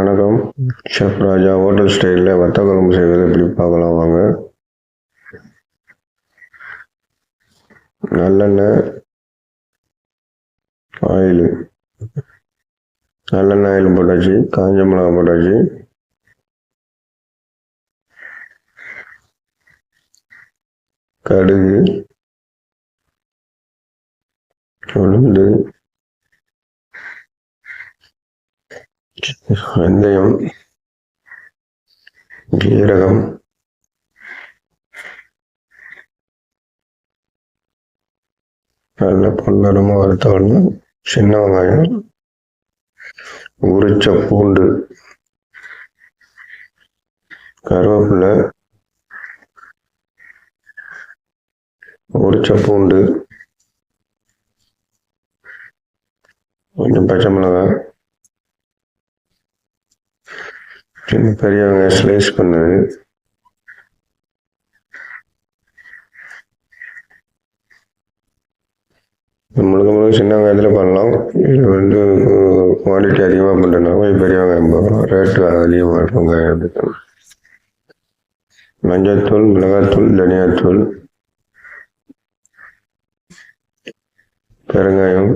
வணக்கம். ஷெஃப் ராஜா ஹோட்டல் ஸ்டைலில் வத்த குழம்பு செய்வது எப்படி பார்க்கலாம் வாங்க. நல்லெண்ணெய் ஆயில் நல்லெண்ணெய் ஆயில் போட்டாச்சு காஞ்ச மிளகா போட்டாச்சு. கடுகு உளுந்து வெந்தயம் ஜீரகம் நல்ல பொன்னரமாக வறுத்த சின்ன வெங்காயம் உரிச்ச பூண்டு கருவேப்பிலை உரிச்ச பூண்டு கொஞ்சம் பச்சை மிளகாய் சின்ன பெரியவங்க வெங்காயம் ஸ்லைஸ் பண்ணது. முழுக்க முழுக்க சின்ன வெங்காயத்தில் பண்ணலாம். இது வந்து குவான்டிட்டி அதிகமாக பண்ணுறதுனால கொஞ்சம் பெரிய வெங்காயம் போகலாம் ரேட்டு அதிகமாக இருக்கும் வெங்காயம் எடுத்துக்கணும் மஞ்சள்தூள் மிளகாத்தூள் தனியாத்தூள் பெருங்காயம்.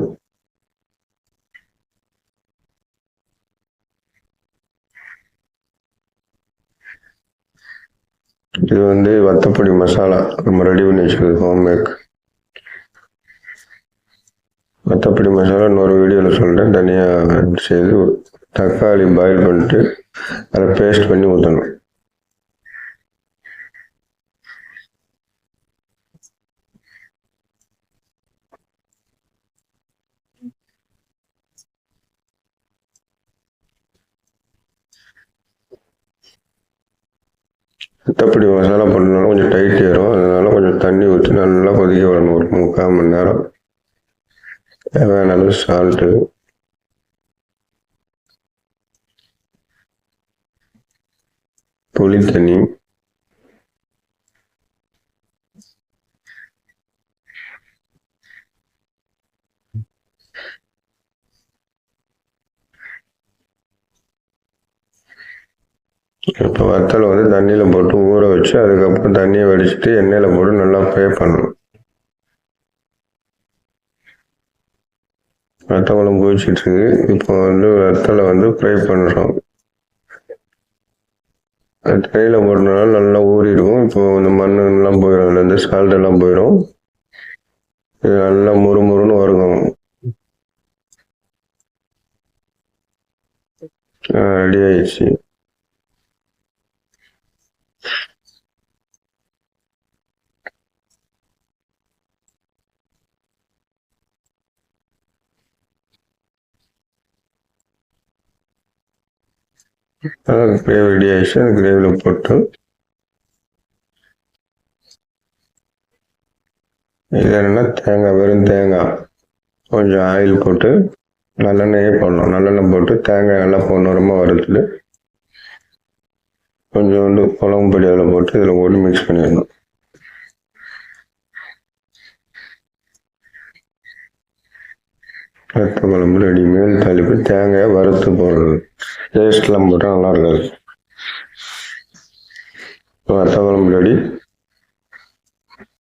இது வந்து வத்தப்பொடி மசாலா. நம்ம ரெடி பண்ணி வச்சுக்கிறது ஹோம்மேக் வத்தப்பொடி மசாலா இன்னொரு வீடியோவில் சொல்கிறேன் தனியாக செய்து தக்காளி பாயில் பண்ணிட்டு அதை பேஸ்ட் பண்ணி ஊற்றணும் வத்தப்பொடி மசாலா போட்டதுனால கொஞ்சம் டைட் ஏறும். அதனால கொஞ்சம் தண்ணி ஊற்றி நல்லா கொதிக்க வரணும் ஒரு முக்கால் மணி நேரம். தேவையான அளவு சால்ட்டு புளி தண்ணி. இப்போ வத்தலை வந்து தண்ணியில் போட்டு ஊற வச்சு அதுக்கப்புறம் தண்ணியை வடிச்சுட்டு எண்ணெயில் போட்டு நல்லா ஃப்ரை பண்ணணும். வத்த குழம்பு கொதிச்சிட்டு இருக்கு இப்போ வந்து வத்தலை வந்து ஃப்ரை பண்ணுறோம். தண்ணியில் போட்டனால நல்லா ஊறிடும். இப்போ இந்த மண்ணுலாம் போயிடும். அதுலேருந்து சால்ட் எல்லாம் போயிடும். இது நல்லா முறுமுறுன்னு வரும் ரெடி ஆயிடுச்சு. அதான் கிரேவி ரெடி ஆயிடுச்சு அந்த கிரேவியில் போட்டு. இது என்னென்னா தேங்காய் வெறும் தேங்காய். கொஞ்சம் ஆயில் போட்டு நல்லெண்ணெயே போடணும். நல்லெண்ணெய் போட்டு தேங்காய் நல்லா பொன்னரமாக வறுத்துட்டு. கொஞ்சோண்டு குழம்பு பொடி அதில் போட்டு இதில் போட்டு மிக்ஸ் பண்ணிடணும். ரத்த குழம்பு ரெடி. மேல் தாளிப்பு தேங்காய் வறுத்து போடுறது. டேஸ்ட்லாம் போட்டால் நல்லா இருக்காது. வத்த குழம்பு ரெடி.